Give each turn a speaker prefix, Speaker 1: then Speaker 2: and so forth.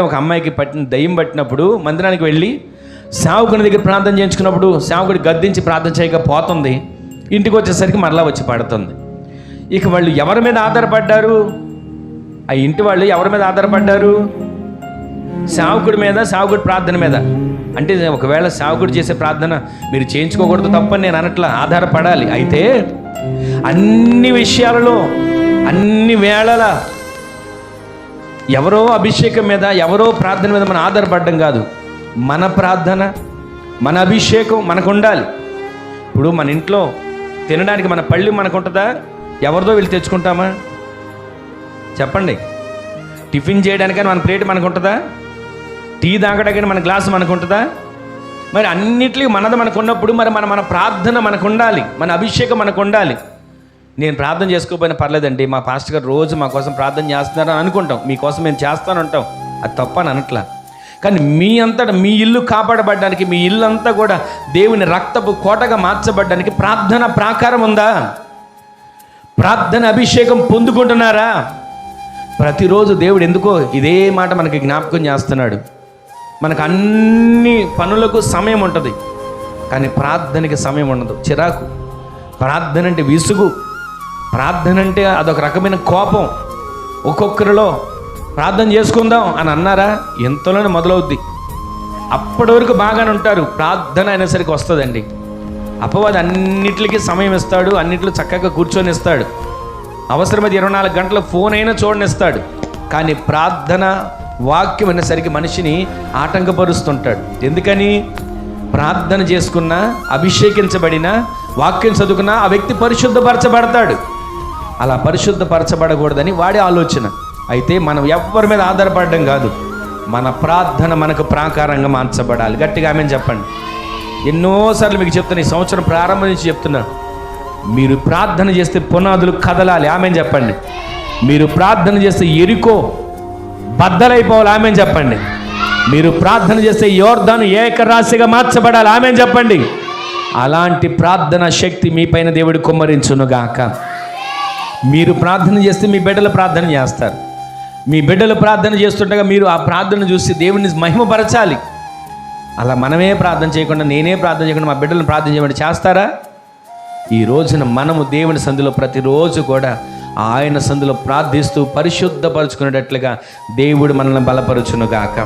Speaker 1: ఒక అమ్మాయికి పట్టిన దయ్యం పట్టినప్పుడు మందిరానికి వెళ్ళి సేవకుని దగ్గర ప్రార్థన చేయించుకున్నప్పుడు సేవకుడి గద్దించి ప్రార్థన చేయకపోతుంది ఇంటికి వచ్చేసరికి మరలా వచ్చి పడుతుంది. ఇక వాళ్ళు ఎవరి మీద ఆధారపడ్డారు? ఆ ఇంటి వాళ్ళు ఎవరి మీద ఆధారపడ్డారు? సేవకుడి మీద సేవకుడి ప్రార్థన మీద. అంటే ఒకవేళ సేవకుడు చేసే ప్రార్థన మీరు చేయించుకోకూడదు తప్పని నేను అనట్లా ఆధారపడాలి. అయితే అన్ని విషయాలలో అన్ని వేళలా ఎవరో అభిషేకం మీద ఎవరో ప్రార్థన మీద మనం ఆధారపడడం కాదు. మన ప్రార్థన మన అభిషేకం మనకు ఉండాలి ఇప్పుడు మన ఇంట్లో తినడానికి మన పళ్ళు మనకు ఉంటుందా ఎవరిదో వెళ్ళి తెచ్చుకుంటామా? చెప్పండి. టిఫిన్ చేయడానికని మన ప్లేట్ మనకు ఉంటుందా టీ తాగడానికి మన గ్లాస్ మనకు ఉంటుందా మరి అన్నిటికీ మనది మనకు ఉన్నప్పుడు మరి మన మన ప్రార్థన మనకు ఉండాలి మన అభిషేకం మనకు ఉండాలి నేను ప్రార్థన చేసుకోకపోయినా పర్లేదండి. మా పాస్టర్ గారు రోజు మా కోసం ప్రార్థన చేస్తున్నారని అనుకుంటాం. మీకోసం మేము చేస్తానంటాం. అది తప్ప అని అనట్లా. కానీ మీ అంతటా మీ ఇల్లు కాపాడబడ్డానికి మీ ఇల్లు అంతా కూడా దేవుని రక్తపు కోటగా మార్చబడడానికి ప్రార్థన ప్రాకారం ఉందా? ప్రార్థన అభిషేకం పొందుకుంటున్నారా? ప్రతిరోజు దేవుడు ఎందుకో ఇదే మాట మనకి జ్ఞాపకం చేస్తున్నాడు. మనకు అన్ని పనులకు సమయం ఉంటుంది. కానీ ప్రార్థనకి సమయం ఉండదు. చిరాకు. ప్రార్థన అంటే విసుగు. ప్రార్థన అంటే అదొక రకమైన కోపం. ఒక్కొక్కరిలో ప్రార్థన చేసుకుందాం అని అన్నారా? ఎంతలోనే మొదలవుద్ది. అప్పటి వరకు బాగానే ఉంటారు. ప్రార్థన అయినసరికి వస్తుందండి. అపవాది అన్నిటికీ సమయం ఇస్తాడు. అన్నిట్లో చక్కగా కూర్చొని ఇస్తాడు. అవసరమైతే ఇరవై నాలుగు గంటల ఫోన్ అయినా చూడనిస్తాడు కానీ ప్రార్థన వాక్యం అనేసరికి మనిషిని ఆటంకపరుస్తుంటాడు. ఎందుకని? ప్రార్థన చేసుకున్న అభిషేకించబడిన వాక్యం చదువుకున్న ఆ వ్యక్తి పరిశుద్ధపరచబడతాడు. అలా పరిశుద్ధపరచబడకూడదని వాడి ఆలోచన. అయితే మనం ఎవరి మీద ఆధారపడడం కాదు. మన ప్రార్థన మనకు ప్రాకారంగా మార్చబడాలి. గట్టిగా ఆమె చెప్పండి. ఎన్నోసార్లు మీకు చెప్తున్నా ఈ సంవత్సరం ప్రారంభం నుంచి చెప్తున్నా. మీరు ప్రార్థన చేస్తే పునాదులు కదలాలి. ఆమె చెప్పండి. మీరు ప్రార్థన చేస్తే ఎరుకో బద్దలైపోవాలి. ఆమె చెప్పండి. మీరు ప్రార్థన చేస్తే యోర్ధాను ఏకరాశిగా మార్చబడాలి. ఆమె చెప్పండి. అలాంటి ప్రార్థన శక్తి మీ పైన దేవుడు కుమ్మరించునుగాక. మీరు ప్రార్థన చేస్తే మీ బిడ్డలు ప్రార్థన చేస్తారు. మీ బిడ్డలు ప్రార్థన చేస్తుండగా మీరు ఆ ప్రార్థన చూసి దేవుని మహిమపరచాలి. అలా మనమే ప్రార్థన చేయకుండా నేనే ప్రార్థన చేయకుండా మా బిడ్డలను ప్రార్థన చేయమని చేస్తారా? ఈ రోజున మనము దేవుని సందులో ప్రతిరోజు కూడా ఆయన సందులో ప్రార్థిస్తూ పరిశుద్ధపరచుకునేటట్లుగా దేవుడు మనల్ని బలపరచునుగాక.